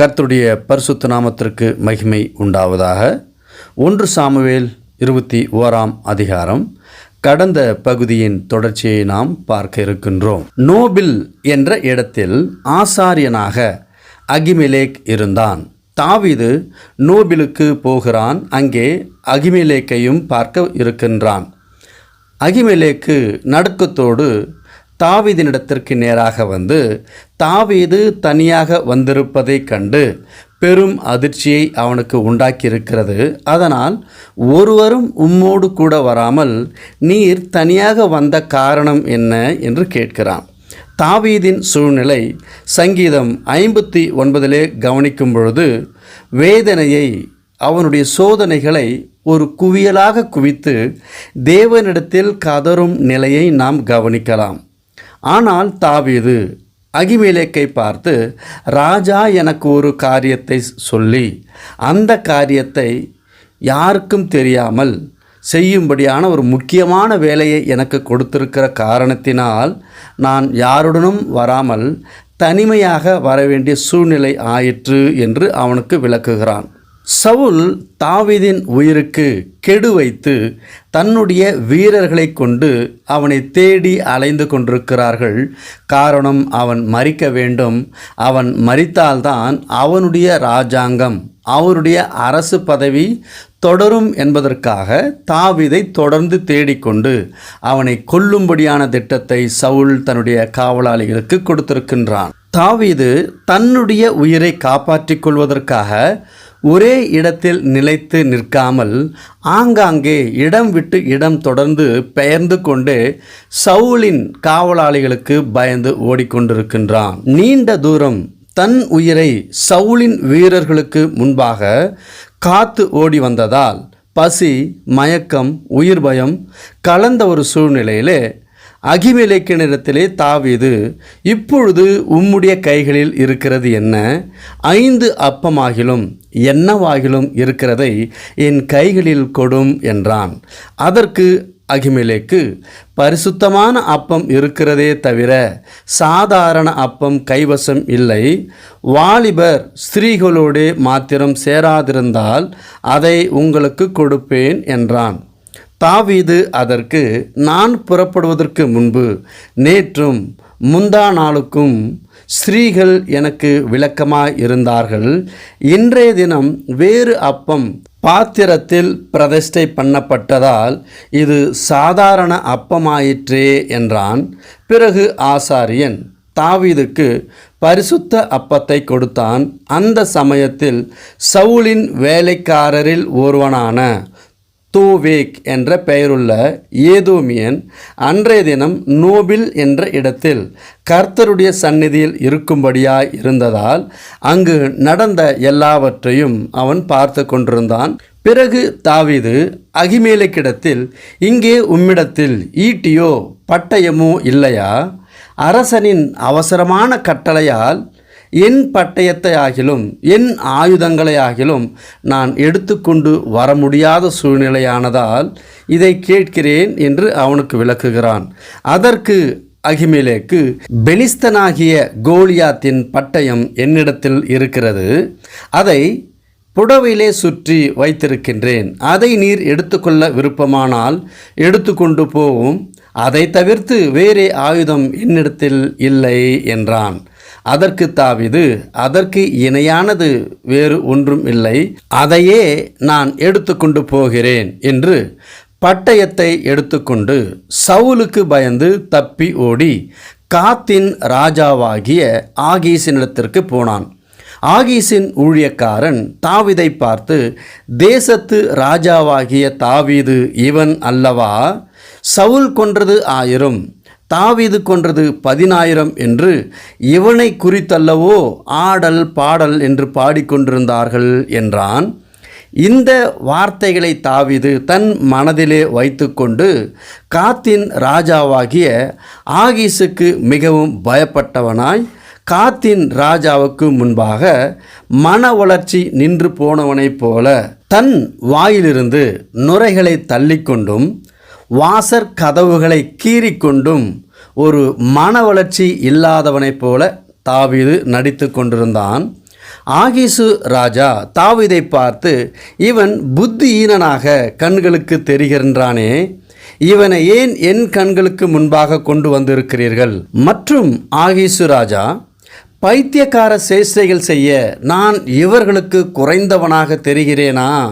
கர்த்தருடைய பரிசுத்த நாமத்திற்கு மகிமை உண்டாவதாக. ஒன்று சாமுவேல் இருபத்தி ஓராம் அதிகாரம். கடந்த பகுதியின் தொடர்ச்சியை நாம் பார்க்க இருக்கின்றோம். நோபில் என்ற இடத்தில் ஆசாரியனாக அகிமிலேக் இருந்தான். தாவிது நோபிலுக்கு போகிறான். அங்கே அகிமிலேக்கையும் பார்க்க இருக்கின்றான். அகிமிலேக்கு நடுக்கத்தோடு தாவீதினிடத்திற்கு நேராக வந்து தாவீது தனியாக வந்திருப்பதைக் கண்டு பெரும் அதிர்ச்சியை அவனுக்கு உண்டாக்கியிருக்கிறது. அதனால் ஒருவரும் உம்மோடு கூட வராமல் நீர் தனியாக வந்த காரணம் என்ன என்று கேட்கிறான். தாவீதின் சூழ்நிலை சங்கீதம் ஐம்பத்தி ஒன்பதிலே கவனிக்கும் பொழுது வேதனையை அவனுடைய சோதனைகளை ஒரு குவியலாக குவித்து தேவனிடத்தில் கதரும் நிலையை நாம் கவனிக்கலாம். ஆனால் தாவீது அகிமேலேக்கை பார்த்து ராஜா எனக்கு ஒரு காரியத்தை சொல்லி அந்த காரியத்தை யாருக்கும் தெரியாமல் செய்யும்படியான ஒரு முக்கியமான வேலையை எனக்கு கொடுத்திருக்கிற காரணத்தினால் நான் யாருடனும் வராமல் தனிமையாக வர வேண்டிய சூழ்நிலை ஆயிற்று என்று அவனுக்கு விளக்குகிறான். சவுல் தாவீதின் உயிருக்கு கெடு வைத்து தன்னுடைய வீரர்களை கொண்டு அவனை தேடி அலைந்து கொண்டிருக்கிறார்கள். காரணம் அவன் மறிக்க வேண்டும். அவன் மறித்தால்தான் அவனுடைய ராஜாங்கம் அவருடைய அரசு பதவி தொடரும் என்பதற்காக தாவிதை தொடர்ந்து தேடிக்கொண்டு அவனை கொல்லும்படியான திட்டத்தை சவுல் தன்னுடைய காவலாளிகளுக்கு கொடுத்திருக்கின்றான். தாவீது தன்னுடைய உயிரை காப்பாற்றிக் கொள்வதற்காக ஒரே இடத்தில் நிலைத்து நிற்காமல் ஆங்காங்கே இடம் விட்டு இடம் தொடர்ந்து பெயர்ந்து கொண்டு சவுலின் காவலாளிகளுக்கு பயந்து ஓடிக்கொண்டிருக்கின்றான். நீண்ட தூரம் தன் உயிரை சவுலின் வீரர்களுக்கு முன்பாக காத்து ஓடி வந்ததால் பசி மயக்கம் உயிர் பயம் கலந்த ஒரு சூழ்நிலையிலே அகிமெலேக்கினிடத்திலே தாவீது இப்பொழுது உம்முடைய கைகளில் இருக்கிறது என்ன? ஐந்து அப்பமாகிலும் என்னவாகிலும் இருக்கிறதை என் கைகளில் கொடும் என்றான். அதற்கு அகிமிலேக்கு பரிசுத்தமான அப்பம் இருக்கிறதே தவிர சாதாரண அப்பம் கைவசம் இல்லை. வாலிபர் ஸ்திரீகளோடு மாத்திரம் சேராதிருந்தால் அதை உங்களுக்கு கொடுப்பேன் என்றான். தாவீது அதற்கு நான் புறப்படுவதற்கு முன்பு நேற்றும் முந்தா நாளுக்கும் ஸ்ரீகள் எனக்கு விளக்கமாய் இருந்தார்கள் இன்றைய தினம் வேறு அப்பம் பாத்திரத்தில் பிரதிஷ்டை பண்ணப்பட்டதால் இது சாதாரண அப்பமாயிற்றே என்றான். பிறகு ஆசாரியன் தாவீதுக்கு பரிசுத்த அப்பத்தை கொடுத்தான். அந்த சமயத்தில் சவுலின் வேலைக்காரரில் ஒருவனான தூவேக் என்ற பெயருள்ள ஏதோமியன் அன்றைய தினம் நோபில் என்ற இடத்தில் கர்த்தருடைய சந்நிதியில் இருக்கும்படியாய் இருந்ததால் அங்கு நடந்த எல்லாவற்றையும் அவன் பார்த்து கொண்டிருந்தான். பிறகு தாவிது அகிமேலக்கிடத்தில் இங்கே உம்மிடத்தில் ஈட்டியோ பட்டயமோ இல்லையா? அரசனின் அவசரமான கட்டளையால் என் பட்டயத்தை ஆகிலும் என் ஆயுதங்களை ஆகிலும் நான் எடுத்துக்கொண்டு வர முடியாத சூழ்நிலையானதால் இதை கேட்கிறேன் என்று அவனுக்கு விளக்குகிறான். அதற்கு அகிமேலேக்கு பெலிஸ்தனாகிய கோலியாத்தின் பட்டயம் என்னிடத்தில் இருக்கிறது. அதை புடவையிலே சுற்றி வைத்திருக்கின்றேன். அதை நீர் எடுத்துக்கொள்ள விருப்பமானால் எடுத்துக்கொண்டு போவும். அதை தவிர்த்து வேறே ஆயுதம் என்னிடத்தில் இல்லை என்றான். அதற்கு தாவிது அதற்கு இணையானது வேறு ஒன்றும் இல்லை. அதையே நான் எடுத்துக்கொண்டு போகிறேன் என்று பட்டயத்தை எடுத்துக்கொண்டு சவுலுக்கு பயந்து தப்பி ஓடி காத்தின் ராஜாவாகிய ஆகீசினிடத்திற்கு போனான். ஆகீசின் ஊழியக்காரன் தாவிதை பார்த்து தேசத்து ராஜாவாகிய தாவீது இவன் அல்லவா? சவுல் கொன்றது ஆயிரம். தாவீது கொன்றது பதினாயிரம் என்று இவனை குறித்தல்லவோ ஆடல் பாடல் என்று பாடிக்கொண்டிருந்தார்கள் என்றான். இந்த வார்த்தைகளை தாவீது தன் மனதிலே வைத்துக்கொண்டு காத்தின் ராஜாவாகிய ஆகீஸுக்கு மிகவும் பயப்பட்டவனாய் காத்தின் ராஜாவுக்கு முன்பாக மன வளர்ச்சி நின்று போனவனைப் போல தன் வாயிலிருந்து நுரைகளை தள்ளிக்கொண்டும் வாசற் கதவுகளை கீறிக்கொண்டும் ஒரு மன வளர்ச்சி இல்லாதவனைப் போல தாவீது நடித்து கொண்டிருந்தான். ஆகிசு ராஜா தாவிதை பார்த்து இவன் புத்தியீனனாக கண்களுக்கு தெரிகின்றானே. இவனை ஏன் என் கண்களுக்கு முன்பாக கொண்டு வந்திருக்கிறீர்கள்? மற்றும் ஆகிசு ராஜா பைத்தியக்கார சேஷ்டைகள் செய்ய நான் இவர்களுக்கு குறைந்தவனாக தெரிகிறேனா?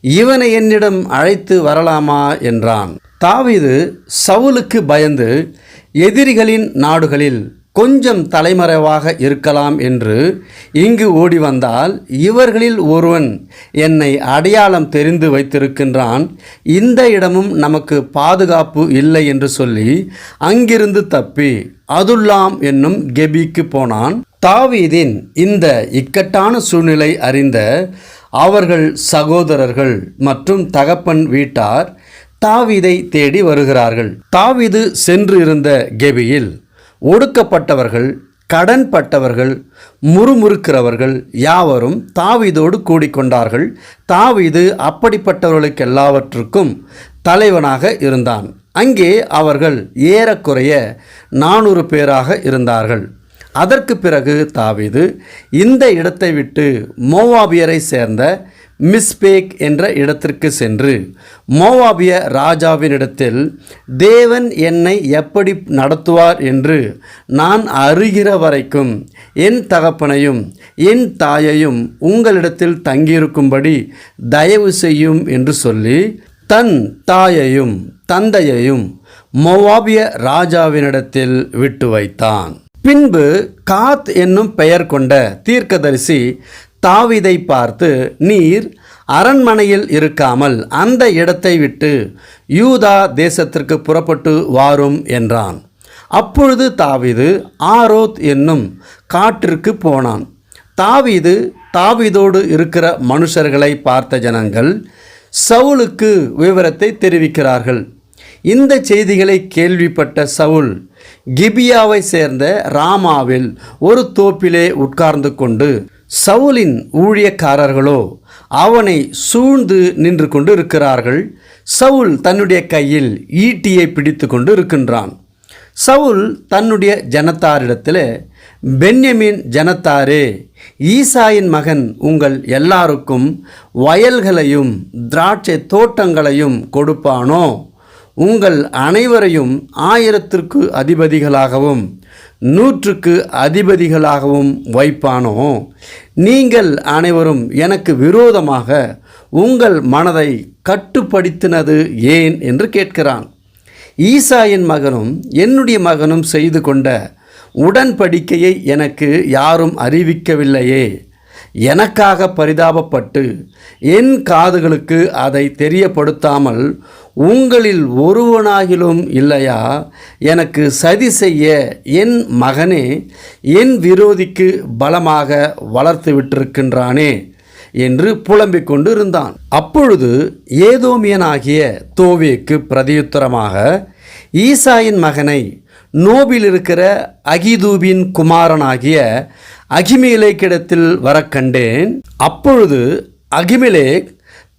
இவனை என்னிடம் அழைத்து வரலாமா? என்றான். தாவிது சவுலுக்கு பயந்து எதிரிகளின் நாடுகளில் கொஞ்சம் தலைமறைவாக இருக்கலாம் என்று இங்கு ஓடி வந்தால் இவர்களில் ஒருவன் என்னை அடையாளம் தெரிந்து வைத்திருக்கின்றான். இந்த இடமும் நமக்கு பாதுகாப்பு இல்லை என்று சொல்லி அங்கிருந்து தப்பி அதுல்லாம் என்னும் கெபிக்கு போனான். தாவீதின் இந்த இக்கட்டான சூழ்நிலை அறிந்த அவர்கள் சகோதரர்கள் மற்றும் தகப்பன் வீட்டார் தாவீதை தேடி வருகிறார்கள். தாவீது சென்று இருந்த கெபியில் ஒடுக்கப்பட்டவர்கள் கடன்பட்டவர்கள் முறுமுறுக்கிறவர்கள் யாவரும் தாவீதோடு கூடிக்கொண்டார்கள். தாவீது அப்படிப்பட்டவர்களுக்கு எல்லாவற்றுக்கும் தலைவனாக இருந்தான். அங்கே அவர்கள் ஏறக்குறைய நானூறு பேராக இருந்தார்கள். அதற்கு பிறகு தாவீது இந்த இடத்தை விட்டு மோவாபியரை சேர்ந்த மிஸ்பேக் என்ற இடத்திற்கு சென்று மோவாபிய ராஜாவினிடத்தில் தேவன் என்னை எப்படி நடத்துவார் என்று நான் அறிகிற வரைக்கும் என் தகப்பனையும் என் தாயையும் உங்களிடத்தில் தங்கியிருக்கும்படி தயவு செய்யும் என்று சொல்லி தன் தாயையும் தந்தையையும் மோவாபிய ராஜாவினிடத்தில் விட்டு வைத்தான். பின்பு காத் என்னும் பெயர் கொண்ட தீர்க்கதரிசி தாவிதை பார்த்து நீர் அரண்மனையில் இருக்காமல் அந்த இடத்தை விட்டு யூதா தேசத்திற்கு புறப்பட்டு வாரும் என்றான். அப்பொழுது தாவிது ஆரோத் என்னும் காட்டிற்கு போனான். தாவிது தாவிதோடு இருக்கிற மனுஷர்களை பார்த்த ஜனங்கள் சவுலுக்கு விவரத்தை தெரிவிக்கிறார்கள். இந்த செய்திகளை கேள்விப்பட்ட சவுல் கிபியாவை சேர்ந்த ராமாவில் ஒரு தோப்பிலே உட்கார்ந்து கொண்டு சவுலின் ஊழியக்காரர்களோ அவனை சூழ்ந்து நின்று கொண்டு இருக்கிறார்கள் சவுல் தன்னுடைய கையில் ஈட்டியை பிடித்து கொண்டு இருக்கின்றான் சவுல் தன்னுடைய ஜனத்தாரிடத்தில் பென்யமின் ஜனத்தாரே ஈசாயின் மகன் உங்கள் எல்லாருக்கும் வயல்களையும் திராட்சை தோட்டங்களையும் கொடுப்பானோ? உங்கள் அனைவரையும் ஆயிரத்திற்கு அதிபதிகளாகவும் நூற்றுக்கு அதிபதிகளாகவும் வைப்பானோ? நீங்கள் அனைவரும் எனக்கு விரோதமாக உங்கள் மனதை கட்டுப்படுத்தினது ஏன் என்று கேட்கிறான். ஈசாயின் மகனும் என்னுடைய மகனும் செய்து கொண்ட உடன்படிக்கையை எனக்கு யாரும் அறிவிக்கவில்லையே. எனக்காக பரிதாபப்பட்டு என் காதுகளுக்கு அதை தெரியப்படுத்தாமல் உங்களில் ஒருவனாகிலும் இல்லையா? எனக்கு சதி செய்ய என் மகனே என் விரோதிக்கு பலமாக வளர்த்து விட்டிருக்கின்றானே என்று புலம்பிக் கொண்டு இருந்தான் அப்பொழுது ஏதோமியனாகிய தோவேக்கு பிரதியுத்தரமாக ஈசாயின் மகனை நோபில் இருக்கிற அகிதூபின் குமாரனாகிய அகிமேலேக்கிடத்தில் வர கண்டேன். அப்பொழுது அகிமிலேக்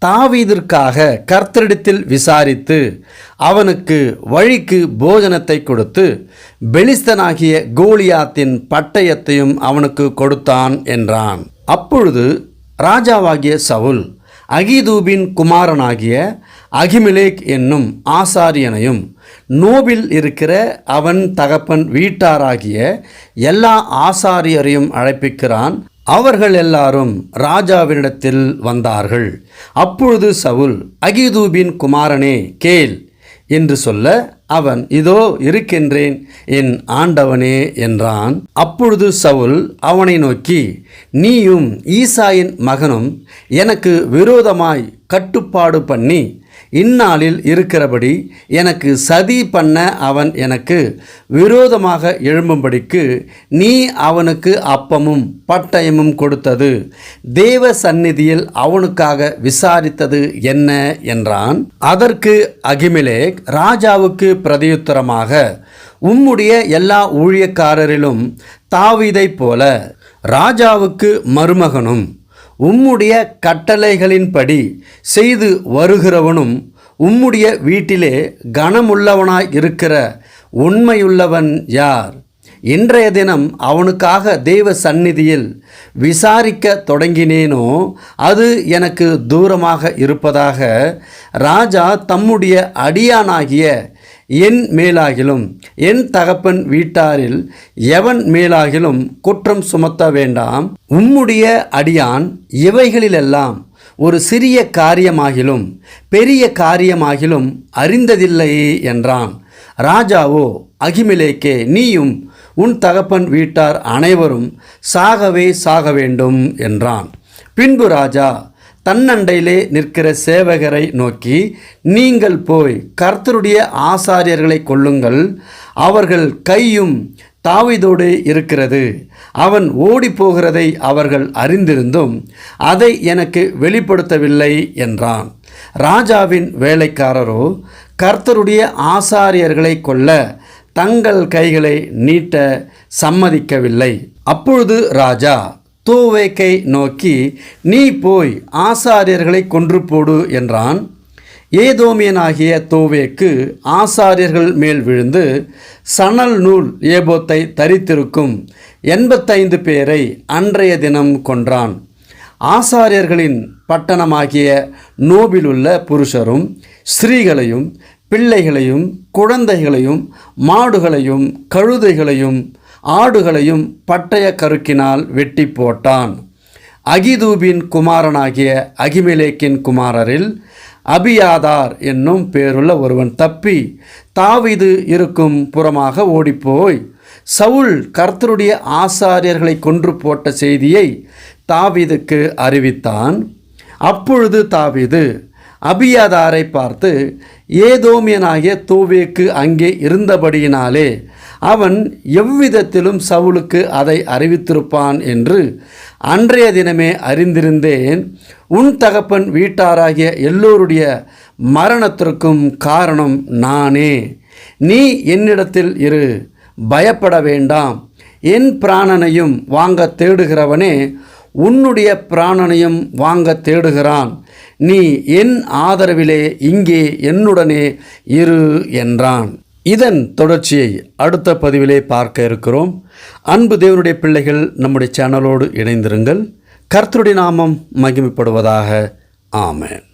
தாவீதிற்காக கர்த்தரிடத்தில் விசாரித்து அவனுக்கு வழிக்கு போஜனத்தை கொடுத்து பெலிஸ்தனாகிய கோலியாத்தின் பட்டயத்தையும் அவனுக்கு கொடுத்தான் என்றான். அப்பொழுது ராஜாவாகிய சவுல் அகிதூபின் குமாரனாகிய அகிமிலேக் என்னும் ஆசாரியனையும் நோபில் இருக்கிற அவன் தகப்பன் வீட்டாராகிய எல்லா ஆசாரியரையும் அழைப்பிக்கிறான். அவர்கள் எல்லாரும் ராஜாவினிடத்தில் வந்தார்கள். அப்பொழுது சவுல் அகிதூபின் குமாரனே கேள் என்று சொல்ல அவன் இதோ இருக்கின்றேன் என் ஆண்டவனே என்றான். அப்பொழுது சவுல் அவனை நோக்கி நீயும் ஈசாயின் மகனும் எனக்கு விரோதமாய் கட்டுப்பாடு பண்ணி இந்நாளில் இருக்கிறபடி எனக்கு சதி பண்ண அவன் எனக்கு விரோதமாக எழும்பும்படிக்கு நீ அவனுக்கு அப்பமும் பட்டயமும் கொடுத்தது. தேவ சந்நிதியில் அவனுக்காக விசாரித்தது என்ன என்றான். அதற்கு அகிமிலேக் ராஜாவுக்கு பிரதியுத்தரமாக உம்முடைய எல்லா ஊழியக்காரரிலும் தாவிதைப் போல ராஜாவுக்கு மருமகனும் உம்முடைய கட்டளைகளின்படி செய்து வருகிறவனும் உம்முடைய வீட்டிலே கனமுள்ளவனாய் இருக்கிற உண்மையுள்ளவன் யார்? இன்றைய தினம் அவனுக்காக தெய்வ சந்நிதியில் விசாரிக்க தொடங்கினேனோ அது எனக்கு தூரமாக இருப்பதாக ராஜா தம்முடைய அடியானாகிய என் மேலாகிலும் என் தகப்பன் வீட்டாரில் எவன் மேலாகிலும் குற்றம் சுமத்த வேண்டாம். உம்முடைய அடியான் இவைகளிலெல்லாம் ஒரு சிறிய காரியமாகிலும் பெரிய காரியமாகிலும் அறிந்ததில்லை என்றான். ராஜாவோ அகிமிலேக்கே நீயும் உன் தகப்பன் வீட்டார் அனைவரும் சாகவே சாக வேண்டும் என்றான். பின்பு ராஜா தன்னண்டையிலே நிற்கிற சேவகரை நோக்கி நீங்கள் போய் கர்த்தருடைய ஆசாரியர்களை கொள்ளுங்கள் அவர்கள் கையும் தாவிதோடு இருக்கிறது. அவன் ஓடி போகிறதை அவர்கள் அறிந்திருந்தும் அதை எனக்கு வெளிப்படுத்தவில்லை என்றான். ராஜாவின் வேலைக்காரரோ கர்த்தருடைய ஆசாரியர்களை கொல்ல தங்கள் கைகளை நீட்ட சம்மதிக்கவில்லை. அப்பொழுது ராஜா தூவேக்கை நோக்கி நீ போய் ஆசாரியர்களை கொன்று போடு என்றான். ஏதோமியனாகிய தோவேக்கு ஆசாரியர்கள் மேல் விழுந்து சணல் நூல் ஏபோத்தை தரித்திருக்கும் எண்பத்தைந்து பேரை அன்றைய தினம் கொன்றான். ஆசாரியர்களின் பட்டணமாகிய நோபிலுள்ள புருஷரும் ஸ்திரீகளையும் பிள்ளைகளையும் குழந்தைகளையும் மாடுகளையும் கழுதைகளையும் ஆடுகளையும் பட்டய கருக்கினால் வெட்டி போட்டான். அகிதூபின் குமாரனாகிய அகிமெலேக்கின் குமாரரில் அபியாதார் என்னும் பேருள்ள ஒருவன் தப்பி தாவிது இருக்கும் புறமாக ஓடிப்போய் சவுல் கர்த்தருடைய ஆசாரியர்களை கொன்று போட்ட செய்தியை தாவிதுக்கு அறிவித்தான். அப்பொழுது தாவீது அபியாதாரை பார்த்து ஏதோமியனாகிய தோவேக்கு அங்கே இருந்தபடியினாலே அவன் எவ்விதத்திலும் சவுலுக்கு அதை அறிவித்திருப்பான் என்று அன்றைய தினமே அறிந்திருந்தேன். உன் தகப்பன் வீட்டாராகிய எல்லோருடைய மரணத்திற்கும் காரணம் நானே. நீ என்னிடத்தில் இரு பயப்பட வேண்டாம். என் பிராணனையும் வாங்க தேடுகிறவனே உன்னுடைய பிராணனையும் வாங்க தேடுகிறான். நீ என் ஆதரவிலே இங்கே என்னுடனே இரு என்றான். இதன் தொடர்ச்சியை அடுத்த பதிவிலே பார்க்க இருக்கிறோம். அன்பு தேவனுடைய பிள்ளைகள் நம்முடைய சேனலோடு இணைந்திருங்கள். கர்த்தருடைய நாமம் மகிமைப்படுவதாக. ஆமேன்.